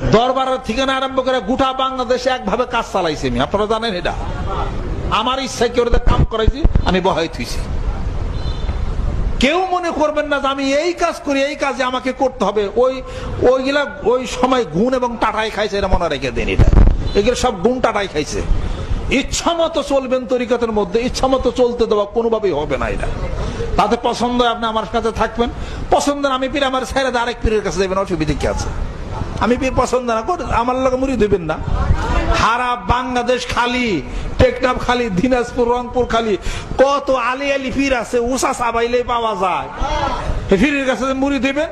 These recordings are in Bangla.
দরবারের ঠিকানা আরম্ভ করে গোটা বাংলাদেশে একভাবে কাজ চালাইছি আমি। আপনারা জানেন এটা। আমার ইচ্ছায় কেউ কাম করাইছি, আমি বহাই থুইছি। কেউ মনে করবেন না যে আমি এই কাজ করি, এই কাজে আমাকে করতে হবে। ওই, ওইগুলা, ওই সময় গুণ এবং টাটাই খাইছে এটা মনে রেখে দেন এটা। এগুলো সব গুণ টাটাই খাইছে। ইচ্ছা মতো চলবেন তরিকতের মধ্যে, ইচ্ছা মতো চলতে দেওয়া কোনোভাবেই হবে না এটা। তাতে পছন্দ আপনি আমার কাছে থাকবেন। পছন্দ আমি পীর আমার ছেড়ে আরেক পীরের কাছে যাবেন অসুবিধা কি আছে? আমি পছন্দ না, করি আমার লোক মুড়ি দেবেন না। হারা বাংলাদেশ খালি, টেকনাফ খালি, দিনাজপুর, রংপুর খালি। কত আলি আলি ফির আছে, উষা সাবাইলে পাওয়া যায়। ফিরের কাছে মুড়ি দেবেন,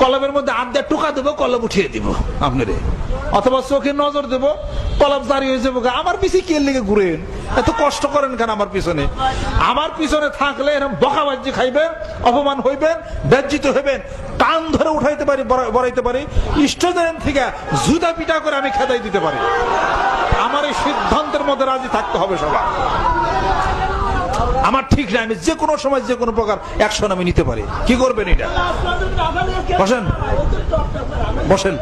কলমের মধ্যে আড্ডা টোকা দেবো, কলম উঠিয়ে দিব আপনারে। অথবা চোখে নজর দেব কলম দাঁড়িয়ে হয়ে যাব আমার পিছিয়ে কে লেগে ঘুরেন? এত কষ্ট করেন কেন আমার পিছনে? আমার পিছনে থাকলে এরকম বকাবাজি খাইবেন, অপমান হইবেন, ব্যর্জিত হইবেন টান ধরে উঠাইতে পারি, বড়া- বড়াইতে পারি, ইষ্টদেন থেকে জুতা পিটা করে আমি খেদাই দিতে পারি। আমার এই সিদ্ধান্তের মধ্যে রাজি থাকতে হবে সবার। আমার ঠিক নাই, আমি যে কোনো সময় যে কোনো প্রকার অ্যাকশন আমি নিতে পারি। কি করবেন এটা? বসেন। বসেন।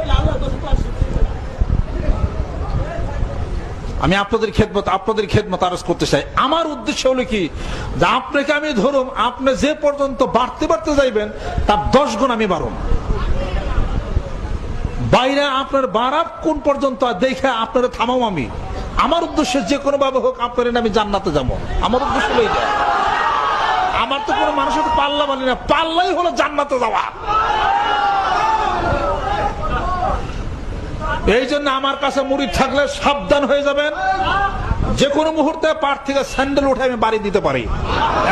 আমি আপনাদের খেদমত আপনাদের খেদমত আরজ করতে চাই। আমার উদ্দেশ্য হলো কি? যে আপনাকে আমি ধরুন, আপনি যে পর্যন্ত বাড়তে বাড়তে যাইবেন, তার দশ গুণ আমি বাড়ুন বাইরে আপনার বাড়া কোন পর্যন্ত দেখে আপনারা থামাও আমি। আমার উদ্দেশ্য যে কোনো ভাবে হোক, আপনার আমি জান্নাতে যাব। আমার উদ্দেশ্য হলো এইটা। আমার তো কোনো মানুষের পাল্লা মানি না। পাল্লাই হলো জান্নাতে যাওয়া। এই জন্য আমার কাছে মুড়ি থাকলে সাবধান হয়ে যাবেন। যে কোনো মুহূর্তে পার থেকে স্যান্ডেল উঠে আমি বাড়ি দিতে পারি।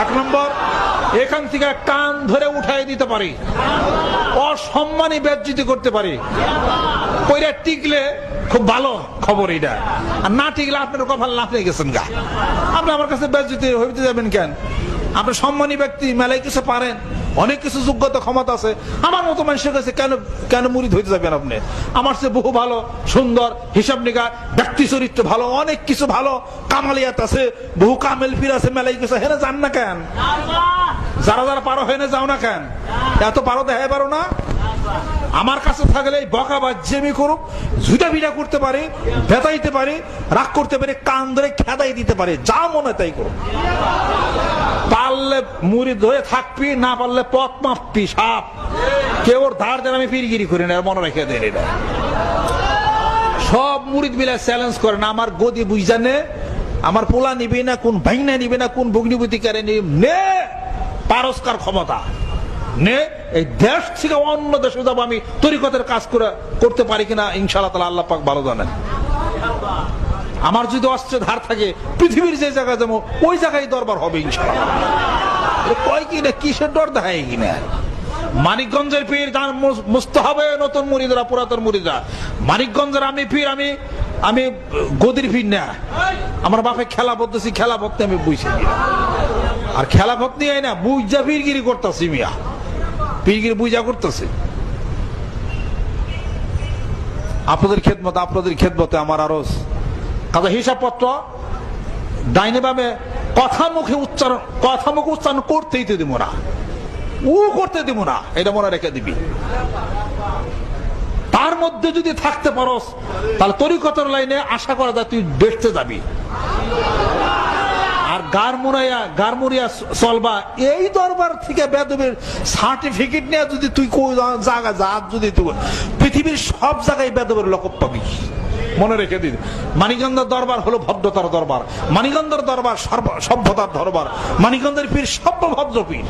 এক নম্বর, এখান থেকে কান ধরে উঠাই দিতে পারি। অসম্মানী ব্যর্জিত করতে পারি। কইরা টিকলে খুব ভালো খবর এটা আর না টিকলে আপনার কপাল লাফে গেছেন গা। আপনি আমার কাছে ব্যর্জিত হইতে যাবেন কেন? আপনি সম্মানী ব্যক্তি, মেলায় কিছু পারেন। অনেক কিছু যোগ্যতা ক্ষমতা আছে। আমার মতো মানুষের কাছে কেন কেন মুড়ি ধরতে যাবেন আপনি? আমার সে বহু ভালো সুন্দর হিসাব নিকা ব্যক্তি চরিত্র ভালো অনেক কিছু ভালো কামালিয়াত আছে বহু কামেল ফির আছে মেলাই কিছু হেনে যান না কেন? যারা যারা পারো হয়ে যাও না কেন? এত পারো দেখাই পারো না? আমার কাছে থাকলে বকা বা জেমি করুক জুতা বিটা করতে পারে বেতাইতে পারে, রাগ করতে পারে, কান ধরে খেদাই দিতে পারে, যা মনে তাই করুক। পারলে মুড়ি ধরে থাকবি, না পারলে পথ মাপবি, সাপ। কেউ ওর ধার যেন আমি পিরগিরি করি না মনে রেখে দেন এটা। সব মুড়িদ মিলে চ্যালেঞ্জ করে না আমার গদি বুঝজানে আমার পোলা নিবি না, কোন ভাইনা নিবি না, কোন ভগ্নিপতি কারে নিবি, নে, পারস্কার ক্ষমতা। নে, এই দেশ থেকে অন্য দেশে যাব আমি, তরিকতের কাজ করে করতে পারি কিনা, ইনশাআল্লাহ তালা আল্লাহ পাক ভালো জানেন। আমার যদি অস্ত্রের ধার থাকে, পৃথিবীর যে জায়গায় যাব, ওই জায়গায় দরবার হবে ইনশাল্লাহ কিসের ডর দেখায় কিনা? মানিকগঞ্জের পীর গান মুস্ত হবে নতুন মুড়িদরা পুরাতন মুড়িদরা মানিকগঞ্জের আমি পীর, আমি আমি গদির পীর না। আমার বাপে খেলা বলতেছি খেলা ভক্তি আমি বুঝছি আর খেলা ভক্তি হয় না, বুঝা ফিরগিরি করতেছি মিয়া। পীরগিরি বুঝা করতেছে। আপনাদের খেদমত, আপনাদের খেদমতে আমার আরও কাজে হিসাবপত্র, ডাইনে বামে কথা মুখে উচ্চারণ, কথা মুখে উচ্চারণ করতেই তো দিব না। ও করতে দিব না, এটা মনে রেখে দিবি। তার মধ্যে যদি থাকতে পারস, তাহলে তরিকতর লাইনে আশা করা যায় তুই দেখতে যাবি। আর গারমুরাইয়া গারমুরিয়া চলবা এই দরবার থেকে বেদবের সার্টিফিকেট নিয়ে যদি তুই জায়গা যা যদি তুই পৃথিবীর সব জায়গায় বেদবের লকব পাবি। মনে রেখে দিন। মানিকগঞ্জের দরবার হলো ভদ্রতার দরবার। মানিকগঞ্জের দরবার সভ্যতার দরবার। মানিকগঞ্জের পীর সভ্য ভদ্র পীর।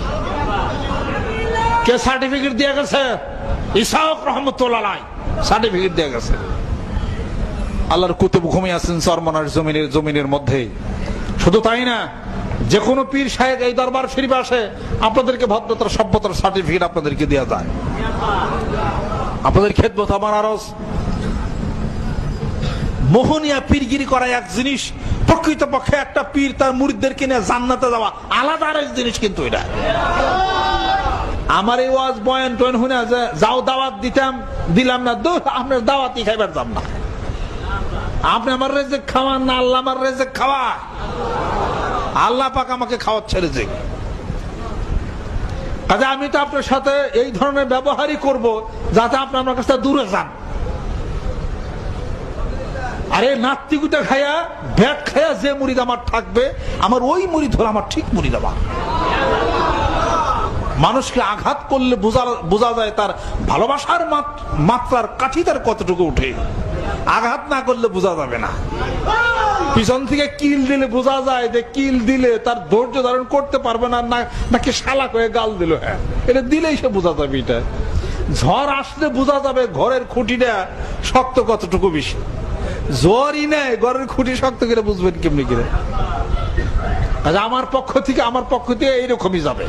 কে সার্টিফিকেট দিয়ে গেছে? ইসাহক রহমতুল্লাহ সার্টিফিকেট দিয়ে গেছে। আল্লাহর কুতুব ঘুমিয়ে আছেন সরমনার জমিনের জমিনের মধ্যে। শুধু তাই না, যে কোনো পীর সাহেব এই দরবার ফিরবে আসে, আপনাদেরকে ভদ্রতার, সভ্যতার সার্টিফিকেট আপনাদেরকে দেওয়া যায়। আপনাদের খেদমত আমার আরস মোহনিয়া পীরগিরি করা এক জিনিস প্রকৃত পক্ষে একটা পীর তার মুরিদদেরকে নিয়ে জান্নাতে যাওয়া আলাদা আর এক জিনিস কিন্তু এটা। আমার এই ওয়াজ বয়ান টয়ন যে, যাও দাওয়াত দিতাম, দিলাম না, দূর, আপনার দাওয়াতই খাইবার দাম না। আপনি আমার রেজেক খাওয়ান না, আল্লাহ আমার রেজেক খাওয়া আল্লাহ পাক আমাকে খাওয়াচ্ছে রেজেক। কাজে আমি তো আপনার সাথে এই ধরনের ব্যবহারই করব যাতে আপনি আমার কাছে দূরে যান। আরে নাত্তিকুটা খায়া ব্যাট খায়া যে মুড়িদ আমার থাকবে, আমার ওই মুড়ি ধরে আমার ঠিক মুড়িদ আমার। মানুষকে আঘাত করলে বোঝা বোঝা যায় তার ভালোবাসার মাত- মাত্রার কাঠি তার কতটুকু উঠে। আঘাত না করলে বোঝা যাবে না। পিছন থেকে কিল দিলে বোঝা যায় যে কিল দিলে তার ধৈর্য ধারণ করতে পারবে না নাকি শালা করে গাল দিল হ্যাঁ। এটা দিলেই সে বোঝা যাবে এটা। ঝড় আসলে বোঝা যাবে ঘরের খুঁটিটা শক্ত কতটুকু বেশি। জ্বরই নেই, ঘরের খুঁটি শক্ত করে বুঝবেন কেমনি করে। কাজে আমার পক্ষ থেকে আমার পক্ষ থেকে এইরকমই যাবে।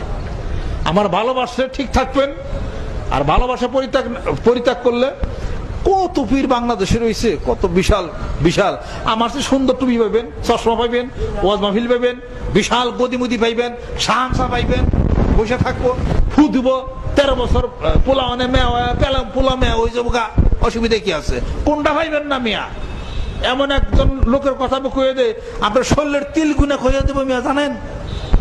আমার ভালোবাসলে ঠিক থাকবেন, আর ভালোবাসা পরিত্যাগ পরিত্যাগ করলে কত পীর বাংলাদেশে রয়েছে, কত বিশাল বিশাল। আমার চেয়ে সুন্দর টুপি পাইবেন, চশমা পাইবেন, ওয়াজ মাহফিল পাইবেন, বিশাল গদিমুদি পাইবেন সাহাংসা পাইবেন, বসে থাকব, ফু দিব তেরো বছর পোলা মানে মেয়া পেলাম পোলা মেয়া ওই যাব গা, অসুবিধা কি আছে? কোনটা পাইবেন না মিয়া? এমন একজন লোকের কথা আমি কয়ে দে আপনার শরীরের তিল গুনে কয়ে দেবো মিয়া, জানেন?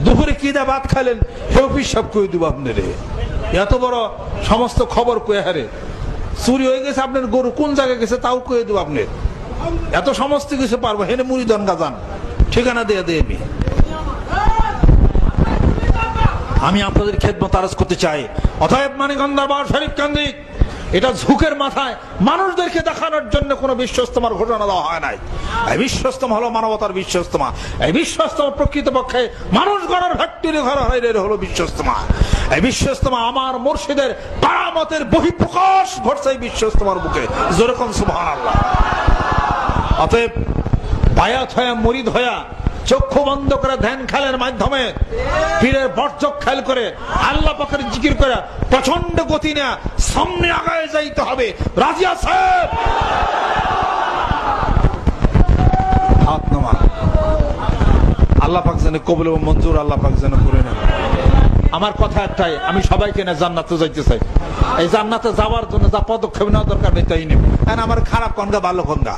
দুপুরে কি দা ভাত খাইলেন সেও পিসাব কয়ে দেবো আপনারে। এত বড় সমস্ত খবর কয়ে হারে। চুরি হয়ে গেছে আপনার গরু। কোন জায়গায় গেছে তাও কয়ে দেবো আপনি। এত সমস্ত কিছু পারব। হেনে মুড়ি দন গাজান। ঠিকানা দিয়ে দিয়ে আমি। আপনাদের খেদমত আরজ করতে চাই। অতএব মানিকন্দার বা শরীফ কান্দিক এটা ঝুঁকের মাথায় মানুষদেরকে দেখানোর জন্য কোনো বিশ্বস্তমার ঘটনা দেওয়া হয় নাই। এই বিশ্বস্তম হলো মানবতার বিশ্বস্তমা। এই বিশ্বস্তমা প্রকৃতপক্ষে মানুষ গড়ার ফ্যাক্টরি ঘর হইলে হলো বিশ্বস্তমা। এই বিশ্বস্তমা আমার মুর্শিদের পারামতের বহিঃপ্রকাশ ঘটছে এই বিশ্বস্তমার বুকে। যেরকম সুবহান আল্লাহ অতএব বায়াত হয়ে, মরিদ হয়া, চক্ষু বন্ধ করে ধ্যান খেলের মাধ্যমে পীরের বর্জক খেল করে আল্লাহ পাখের জিকির করে প্রচণ্ড গতি নেয়া সামনে আগায় যাইতে হবে। রাজিয়া সাহেব হাত আল্লাহ পাক যেন কবল মঞ্জুর আল্লাহ পাক যেন করে নেন। আমার কথা একটাই, আমি সবাইকে না জান্নাতে যাইতে চাই। এই জান্নাতে যাওয়ার জন্য যা পদক্ষেপ নেওয়া দরকার নেই তাই নেই আমার খারাপ কনগা, ভালো কনগা।